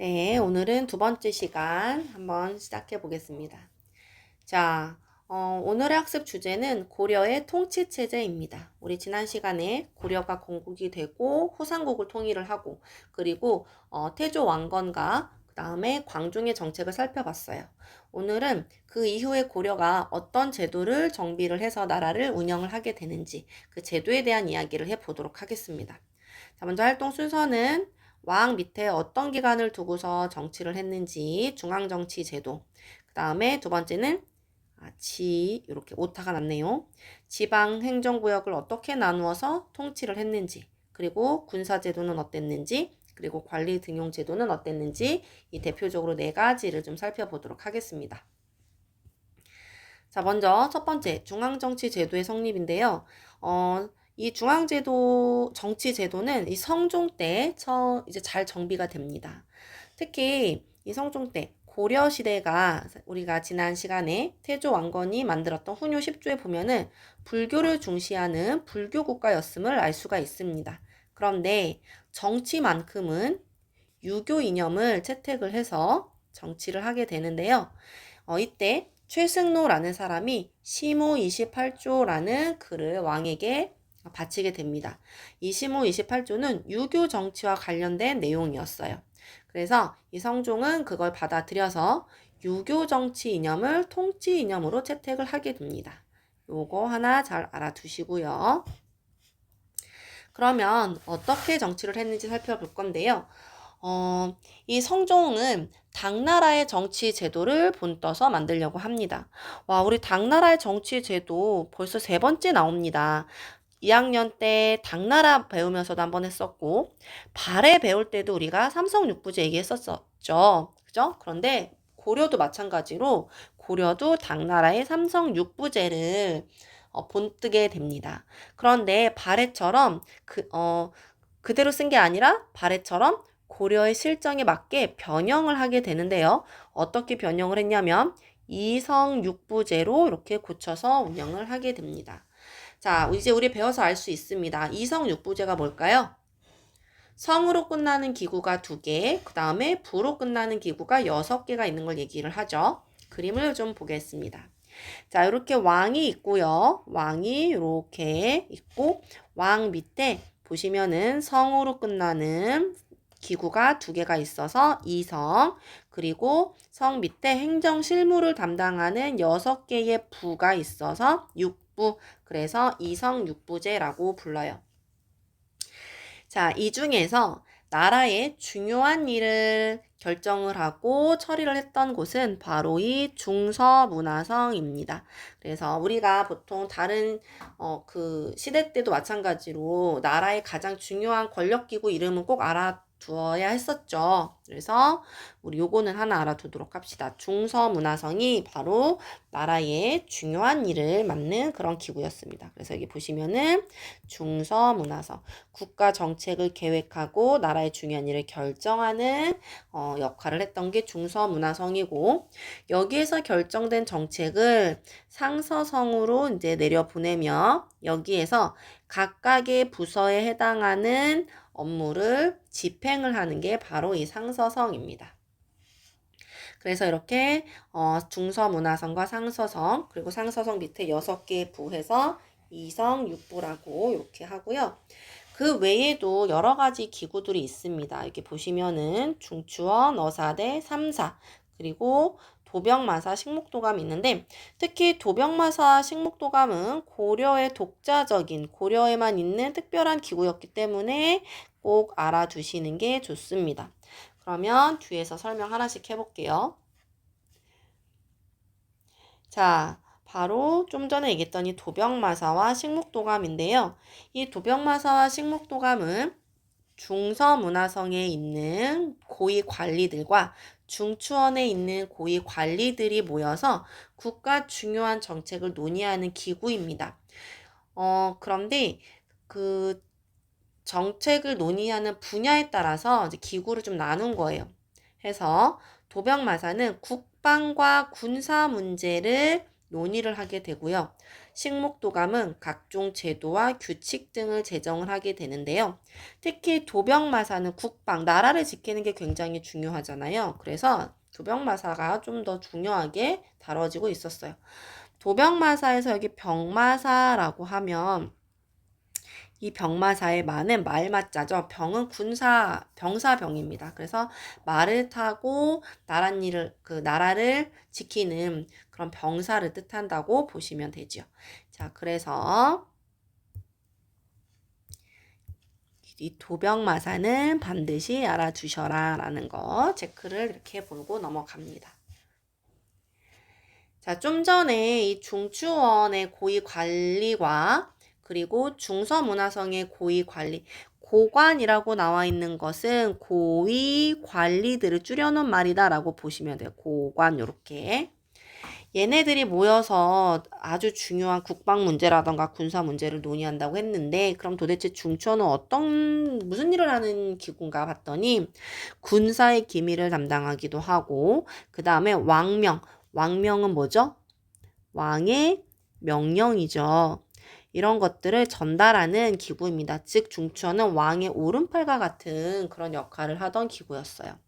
네, 오늘은 두 번째 시간 한번 시작해 보겠습니다. 자, 어, 오늘의 학습 주제는 고려의 통치 체제입니다. 우리 지난 시간에 고려가 건국이 되고 후삼국을 통일을 하고 그리고 어, 태조 왕건과 그 다음에 광중의 정책을 살펴봤어요. 오늘은 그 이후에 고려가 어떤 제도를 정비를 해서 나라를 운영을 하게 되는지 그 제도에 대한 이야기를 해보도록 하겠습니다. 자, 먼저 활동 순서는 왕 밑에 어떤 기관을 두고서 정치를 했는지 중앙정치 제도. 그 다음에 두 번째는 아, 지 이렇게 오타가 났네요. 지방 행정구역을 어떻게 나누어서 통치를 했는지 그리고 군사제도는 어땠는지 그리고 관리 등용 제도는 어땠는지 이 대표적으로 네 가지를 좀 살펴보도록 하겠습니다. 자, 먼저 첫 번째 중앙정치 제도의 성립인데요. 어, 이 중앙제도 정치 제도는 이 성종 때 처, 이제 잘 정비가 됩니다. 특히 이 성종 때 고려 시대가 우리가 지난 시간에 태조 왕건이 만들었던 훈요 10조에 보면은 불교를 중시하는 불교 국가였음을 알 수가 있습니다. 그런데 정치만큼은 유교 이념을 채택을 해서 정치를 하게 되는데요. 어, 이때 최승로라는 사람이 시무 28조라는 글을 왕에게 바치게 됩니다. 이 시무 28조는 유교 정치와 관련된 내용이었어요. 그래서 이 성종은 그걸 받아들여서 유교 정치 이념을 통치 이념으로 채택을 하게 됩니다. 요거 하나 잘 알아두시고요. 그러면 어떻게 정치를 했는지 살펴볼 건데요. 어, 이 성종은 당나라의 정치 제도를 본떠서 만들려고 합니다. 와, 우리 당나라의 정치 제도 벌써 세 번째 나옵니다. 2학년 때 당나라 배우면서도 한번 했었고, 발해 배울 때도 우리가 삼성 육부제 얘기했었죠. 그죠? 그런데 고려도 마찬가지로 고려도 당나라의 삼성 육부제를 어, 본뜨게 됩니다. 그런데 발해처럼 그, 어, 그대로 쓴 게 아니라 발해처럼 고려의 실정에 맞게 변형을 하게 되는데요. 어떻게 변형을 했냐면 이성 육부제로 이렇게 고쳐서 운영을 하게 됩니다. 자, 이제 우리 배워서 알 수 있습니다. 이성 육부제가 뭘까요? 성으로 끝나는 기구가 두 개, 그 다음에 부로 끝나는 기구가 여섯 개가 있는 걸 얘기를 하죠. 그림을 좀 보겠습니다. 자, 이렇게 왕이 있고요. 왕이 이렇게 있고, 왕 밑에 보시면은 성으로 끝나는 기구가 두 개가 있어서 이성, 그리고 성 밑에 행정 실무를 담당하는 여섯 개의 부가 있어서 육 부, 그래서 이성 육부제라고 불러요. 자, 이 중에서 나라의 중요한 일을 결정을 하고 처리를 했던 곳은 바로 이 중서문화성입니다. 그래서 우리가 보통 다른 어, 그 시대 때도 마찬가지로 나라의 가장 중요한 권력기구 이름은 꼭 알아 두어야 했었죠. 그래서 우리 요거는 하나 알아두도록 합시다. 중서문화성이 바로 나라의 중요한 일을 맡는 그런 기구였습니다. 그래서 여기 보시면은 중서문화성 국가 정책을 계획하고 나라의 중요한 일을 결정하는 어, 역할을 했던 게 중서문화성이고 여기에서 결정된 정책을 상 서성으로 이제 내려 보내며 여기에서 각각의 부서에 해당하는 업무를 집행을 하는 게 바로 이 상서성입니다. 그래서 이렇게 어, 중서문화성과 상서성 그리고 상서성 밑에 여섯 개 부해서 이성 육부라고 이렇게 하고요. 그 외에도 여러 가지 기구들이 있습니다. 이렇게 보시면은 중추원, 어사대, 삼사 그리고 도병마사 식목도감이 있는데 특히 도병마사 식목도감은 고려의 독자적인 고려에만 있는 특별한 기구였기 때문에 꼭 알아두시는 게 좋습니다. 그러면 뒤에서 설명 하나씩 해볼게요. 자, 바로 좀 전에 얘기했던 이 도병마사와 식목도감인데요. 이 도병마사와 식목도감은 중서문화성에 있는 고위 관리들과 중추원에 있는 고위 관리들이 모여서 국가 중요한 정책을 논의하는 기구입니다. 어, 그런데 그 정책을 논의하는 분야에 따라서 기구를 좀 나눈 거예요. 해서 도병마사는 국방과 군사 문제를 논의를 하게 되고요. 식목도감은 각종 제도와 규칙 등을 제정을 하게 되는데요. 특히 도병마사는 국방, 나라를 지키는 게 굉장히 중요하잖아요. 그래서 도병마사가 좀 더 중요하게 다뤄지고 있었어요. 도병마사에서 여기 병마사라고 하면 이 병마사의 마는 말맞자죠. 병은 군사 병사병입니다. 그래서 말을 타고 나랏일을 그 나라를 지키는 그런 병사를 뜻한다고 보시면 되죠. 자, 그래서 이 도병마사는 반드시 알아두셔라 라는 거 체크를 이렇게 보고 넘어갑니다. 자, 좀 전에 이 중추원의 고위 관리과 그리고 중서문화성의 고위 관리, 고관이라고 나와 있는 것은 고위 관리들을 줄여놓은 말이다라고 보시면 돼요. 고관 이렇게. 얘네들이 모여서 아주 중요한 국방 문제라던가 군사 문제를 논의한다고 했는데 그럼 도대체 중추는 어떤 무슨 일을 하는 기구인가 봤더니 군사의 기밀을 담당하기도 하고 그 다음에 왕명 왕명은 뭐죠? 왕의 명령이죠. 이런 것들을 전달하는 기구입니다. 즉 중추어는 왕의 오른팔과 같은 그런 역할을 하던 기구였어요.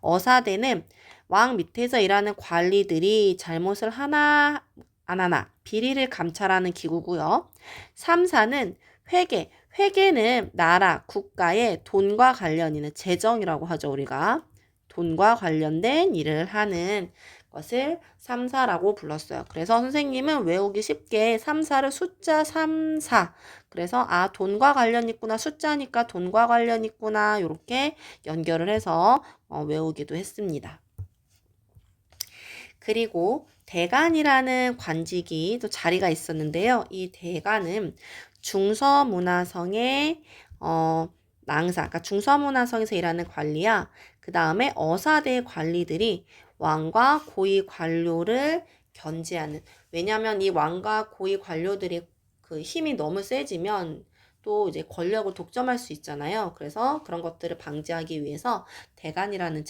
어사대는 왕 밑에서 일하는 관리들이 잘못을 하나 안 하나 비리를 감찰하는 기구고요. 3사는 회계, 회계는 나라, 국가의 돈과 관련 있는 재정이라고 하죠, 우리가. 돈과 관련된 일을 하는 것을 3사라고 불렀어요. 그래서 선생님은 외우기 쉽게 3사를 숫자 3, 4. 그래서 아 돈과 관련 있구나 숫자니까 돈과 관련 있구나 이렇게 연결을 해서 어, 외우기도 했습니다. 그리고 대간이라는 관직이 또 자리가 있었는데요. 이 대간은 중서문화성의 어, 낭사, 그러니까 중서문화성에서 일하는 관리야. 그 다음에 어사대 관리들이 왕과 고위 관료를 견제하는. 왜냐하면 이 왕과 고위 관료들이 그 힘이 너무 세지면 또 이제 권력을 독점할 수 있잖아요. 그래서 그런 것들을 방지하기 위해서 대간이라는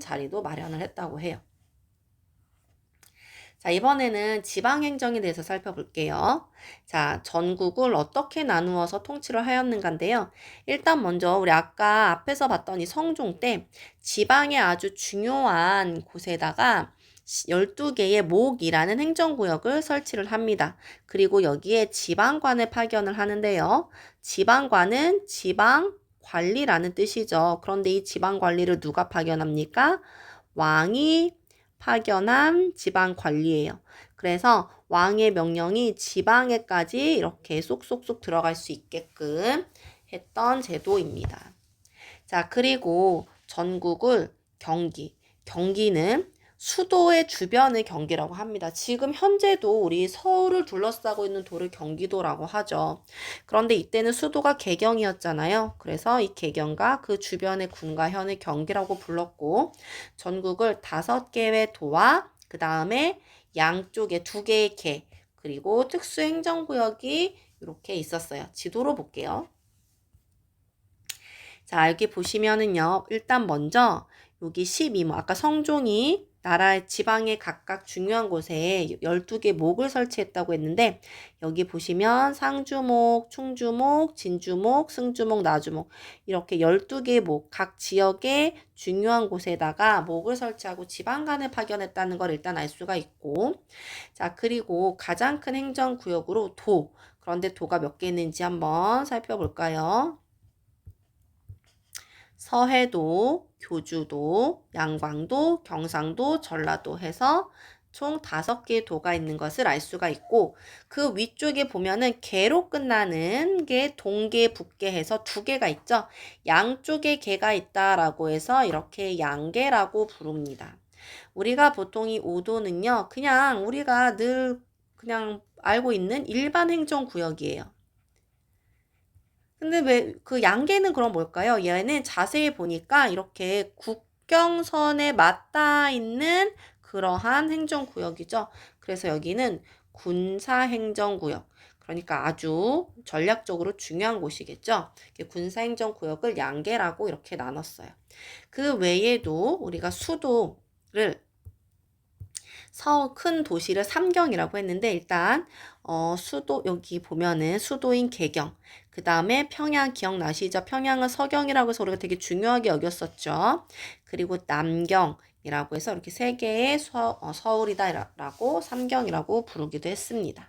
자리도 마련을 했다고 해요. 자, 이번에는 지방행정에 대해서 살펴볼게요. 자, 전국을 어떻게 나누어서 통치를 하였는가인데요. 일단 먼저 우리 아까 앞에서 봤던 이 성종 때 지방의 아주 중요한 곳에다가 12개의 목이라는 행정구역을 설치를 합니다. 그리고 여기에 지방관을 파견을 하는데요. 지방관은 지방 관리라는 뜻이죠. 그런데 이 지방 관리를 누가 파견합니까? 왕이 파견한 지방 관리예요. 그래서 왕의 명령이 지방에까지 이렇게 쏙쏙쏙 들어갈 수 있게끔 했던 제도입니다. 자, 그리고 전국을 경기. 경기는 수도의 주변의 경기라고 합니다. 지금 현재도 우리 서울을 둘러싸고 있는 도를 경기도라고 하죠. 그런데 이때는 수도가 개경이었잖아요. 그래서 이 개경과 그 주변의 군과 현의 경기라고 불렀고 전국을 다섯 개의 도와 그 다음에 양쪽에 두 개의 개 그리고 특수행정구역이 이렇게 있었어요. 지도로 볼게요. 자, 여기 보시면은요. 일단 먼저 여기 12모 아까 성종이 나라의 지방의 각각 중요한 곳에 12개 목을 설치했다고 했는데 여기 보시면 상주목, 충주목, 진주목, 승주목, 나주목 이렇게 12개의 목, 각 지역의 중요한 곳에다가 목을 설치하고 지방간을 파견했다는 걸 일단 알 수가 있고 자 그리고 가장 큰 행정구역으로 도 그런데 도가 몇 개 있는지 한번 살펴볼까요? 서해도, 교주도, 양광도, 경상도, 전라도 해서 총 다섯 개의 도가 있는 것을 알 수가 있고 그 위쪽에 보면은 개로 끝나는 게 동계, 북계 해서 두 개가 있죠. 양쪽에 개가 있다라고 해서 이렇게 양계라고 부릅니다. 우리가 보통 이 오도는요. 그냥 우리가 늘 그냥 알고 있는 일반 행정 구역이에요. 근데 왜 그 양계는 그럼 뭘까요? 얘는 자세히 보니까 이렇게 국경선에 맞닿아 있는 그러한 행정구역이죠. 그래서 여기는 군사행정구역. 그러니까 아주 전략적으로 중요한 곳이겠죠. 군사행정구역을 양계라고 이렇게 나눴어요. 그 외에도 우리가 수도를 서, 큰 도시를 삼경이라고 했는데 일단 어, 수도 여기 보면은 수도인 개경 그 다음에 평양 기억나시죠? 평양은 서경이라고 해서 우리가 되게 중요하게 여겼었죠. 그리고 남경 이라고 해서 이렇게 세 개의 서, 어, 서울이다라고 삼경이라고 부르기도 했습니다.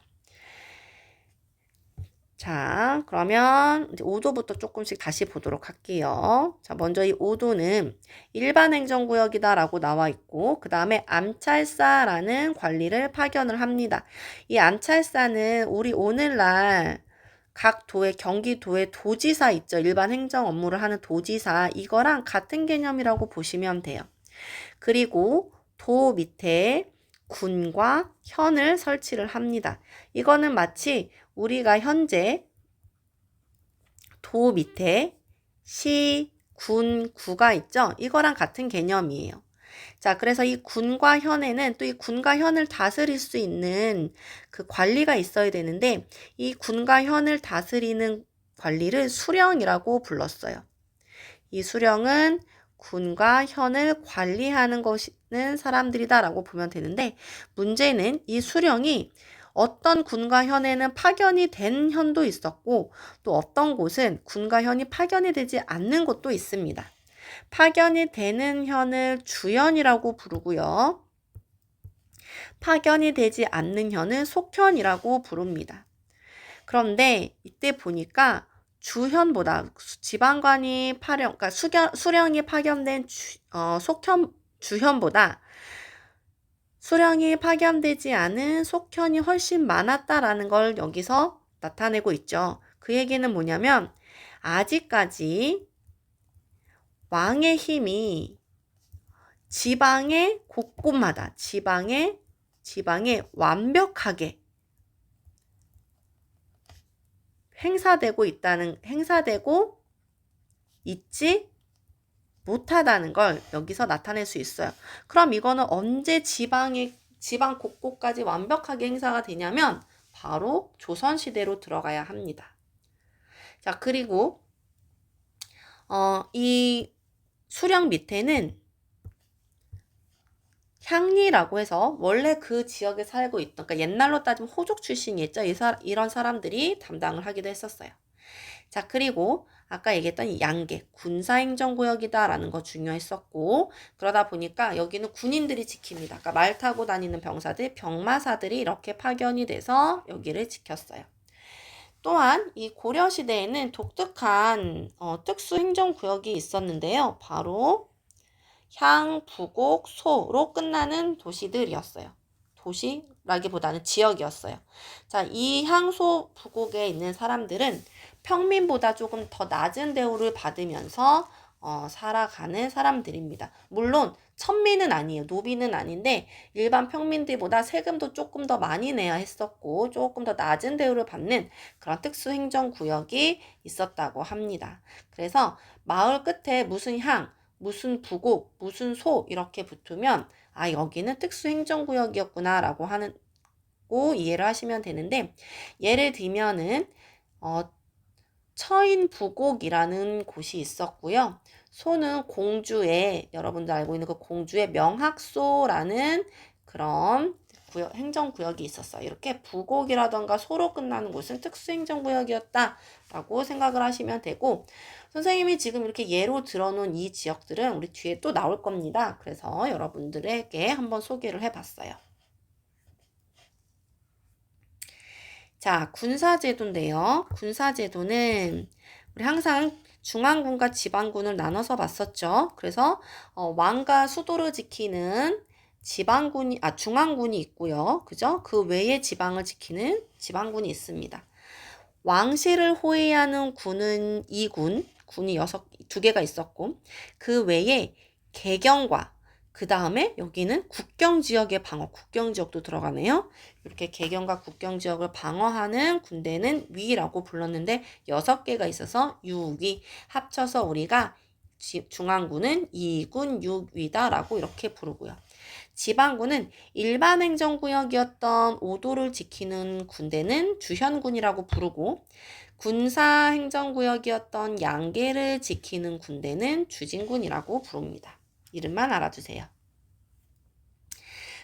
자, 그러면 이제 5도부터 조금씩 다시 보도록 할게요. 자, 먼저 이 5도는 일반 행정구역이다라고 나와 있고, 그 다음에 암찰사라는 관리를 파견을 합니다. 이 암찰사는 우리 오늘날 각 도의 경기도의 도지사 있죠. 일반 행정 업무를 하는 도지사 이거랑 같은 개념이라고 보시면 돼요. 그리고 도 밑에 군과 현을 설치를 합니다. 이거는 마치 우리가 현재 도 밑에 시, 군, 구가 있죠? 이거랑 같은 개념이에요. 자, 그래서 이 군과 현에는 또 이 군과 현을 다스릴 수 있는 그 관리가 있어야 되는데 이 군과 현을 다스리는 관리를 수령이라고 불렀어요. 이 수령은 군과 현을 관리하는 것은 사람들이다라고 보면 되는데 문제는 이 수령이 어떤 군과 현에는 파견이 된 현도 있었고 또 어떤 곳은 군과 현이 파견이 되지 않는 곳도 있습니다. 파견이 되는 현을 주현이라고 부르고요. 파견이 되지 않는 현은 속현이라고 부릅니다. 그런데 이때 보니까 주현보다 지방관이 파령, 그러니까 수견, 수령이 파견된 주, 어, 속현, 주현보다 수령이 파견되지 않은 속현이 훨씬 많았다라는 걸 여기서 나타내고 있죠. 그 얘기는 뭐냐면 아직까지 왕의 힘이 지방의 곳곳마다 지방의 지방에 완벽하게 행사되고 있다는 행사되고 있지 못하다는 걸 여기서 나타낼 수 있어요. 그럼 이거는 언제 지방의 지방 곳곳까지 완벽하게 행사가 되냐면 바로 조선 시대로 들어가야 합니다. 자, 그리고 어, 이 수령 밑에는 향리라고 해서 원래 그 지역에 살고 있던 그러니까 옛날로 따지면 호족 출신이었죠. 이 사, 이런 사람들이 담당을 하기도 했었어요. 자, 그리고 아까 얘기했던 양계, 군사행정구역이다라는 거 중요했었고, 그러다 보니까 여기는 군인들이 지킵니다. 아까 말 타고 다니는 병사들, 병마사들이 이렇게 파견이 돼서 여기를 지켰어요. 또한 이 고려 시대에는 독특한 어, 특수 행정구역이 있었는데요. 바로 향, 부곡, 소로 끝나는 도시들이었어요. 도시라기보다는 지역이었어요. 자, 이 향소 부곡에 있는 사람들은 평민보다 조금 더 낮은 대우를 받으면서 어, 살아가는 사람들입니다. 물론 천민은 아니에요. 노비는 아닌데 일반 평민들보다 세금도 조금 더 많이 내야 했었고 조금 더 낮은 대우를 받는 그런 특수 행정 구역이 있었다고 합니다. 그래서 마을 끝에 무슨 향, 무슨 부곡, 무슨 소 이렇게 붙으면 아 여기는 특수 행정 구역이었구나라고 하는 고 이해를 하시면 되는데 예를 들면은 어 처인 부곡이라는 곳이 있었고요. 소는 공주의 여러분들 알고 있는 그 공주의 명학소라는 그런 구역, 행정구역이 있었어요. 이렇게 부곡이라던가 소로 끝나는 곳은 특수행정구역이었다라고 생각을 하시면 되고 선생님이 지금 이렇게 예로 들어놓은 이 지역들은 우리 뒤에 또 나올 겁니다. 그래서 여러분들에게 한번 소개를 해봤어요. 자, 군사제도인데요. 군사제도는 우리 항상 중앙군과 지방군을 나눠서 봤었죠. 그래서 어, 왕과 수도를 지키는 지방군이 아 중앙군이 있고요. 그죠? 그 외에 지방을 지키는 지방군이 있습니다. 왕실을 호위하는 군은 2군, 군이 여섯 두 개가 있었고 그 외에 개경과 그 다음에 여기는 국경 지역의 방어, 국경 지역도 들어가네요. 이렇게 개경과 국경 지역을 방어하는 군대는 위라고 불렀는데 여섯 개가 있어서 유위 합쳐서 우리가 중앙군은 2군 6위다라고 이렇게 부르고요. 지방군은 일반 행정구역이었던 오도를 지키는 군대는 주현군이라고 부르고 군사 행정구역이었던 양계를 지키는 군대는 주진군이라고 부릅니다. 이름만 알아두세요.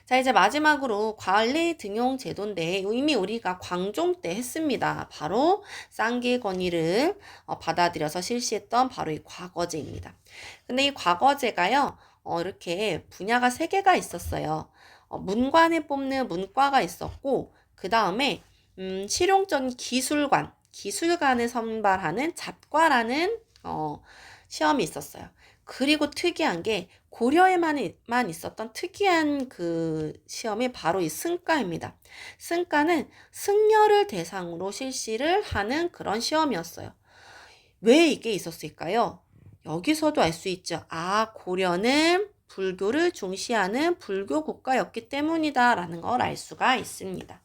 자, 이제 마지막으로 관리 등용 제도인데 이미 우리가 광종 때 했습니다. 바로 쌍기 건의를 어, 받아들여서 실시했던 바로 이 과거제입니다. 근데 이 과거제가요, 어, 이렇게 분야가 세 개가 있었어요. 어, 문관에 뽑는 문과가 있었고, 그 다음에 음, 실용적인 기술관, 기술관을 선발하는 잡과라는 어, 시험이 있었어요. 그리고 특이한 게 고려에만 만 있었던 특이한 그 시험이 바로 이 승과입니다. 승과는 승려를 대상으로 실시를 하는 그런 시험이었어요. 왜 이게 있었을까요? 여기서도 알 수 있죠. 아, 고려는 불교를 중시하는 불교 국가였기 때문이다라는 걸 알 수가 있습니다.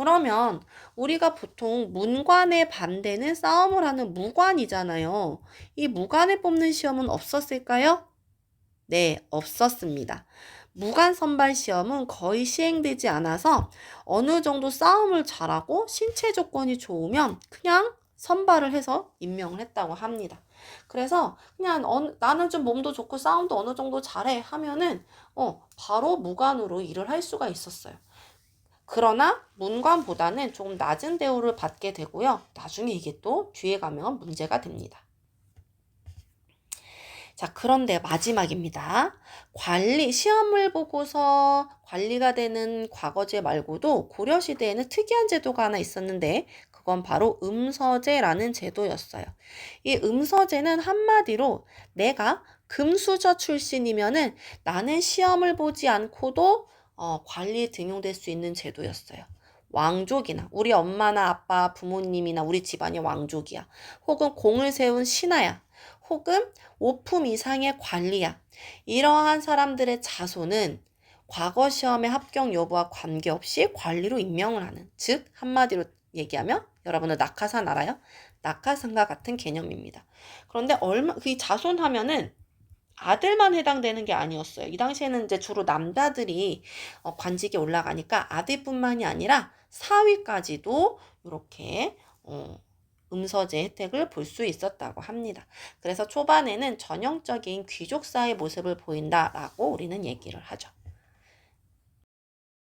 그러면 우리가 보통 문관의 반대는 싸움을 하는 무관이잖아요. 이 무관에 뽑는 시험은 없었을까요? 네, 없었습니다. 무관 선발 시험은 거의 시행되지 않아서 어느 정도 싸움을 잘하고 신체 조건이 좋으면 그냥 선발을 해서 임명을 했다고 합니다. 그래서 그냥 어, 나는 좀 몸도 좋고 싸움도 어느 정도 잘해 하면은 어, 바로 무관으로 일을 할 수가 있었어요. 그러나 문관보다는 조금 낮은 대우를 받게 되고요. 나중에 이게 또 뒤에 가면 문제가 됩니다. 자, 그런데 마지막입니다. 관리, 시험을 보고서 관리가 되는 과거제 말고도 고려시대에는 특이한 제도가 하나 있었는데, 그건 바로 음서제라는 제도였어요. 이 음서제는 한마디로 내가 금수저 출신이면은 나는 시험을 보지 않고도 어, 관리에 등용될 수 있는 제도였어요. 왕족이나 우리 엄마나 아빠 부모님이나 우리 집안이 왕족이야. 혹은 공을 세운 신하야. 혹은 오품 이상의 관리야. 이러한 사람들의 자손은 과거 시험의 합격 여부와 관계없이 관리로 임명을 하는 즉 한마디로 얘기하면 여러분들 낙하산 알아요? 낙하산과 같은 개념입니다. 그런데 얼마 그 자손 하면은 아들만 해당되는 게 아니었어요. 이 당시에는 이제 주로 남자들이 어, 관직에 올라가니까 아들뿐만이 아니라 사위까지도 이렇게 어, 음서제 혜택을 볼 수 있었다고 합니다. 그래서 초반에는 전형적인 귀족사의 모습을 보인다라고 우리는 얘기를 하죠.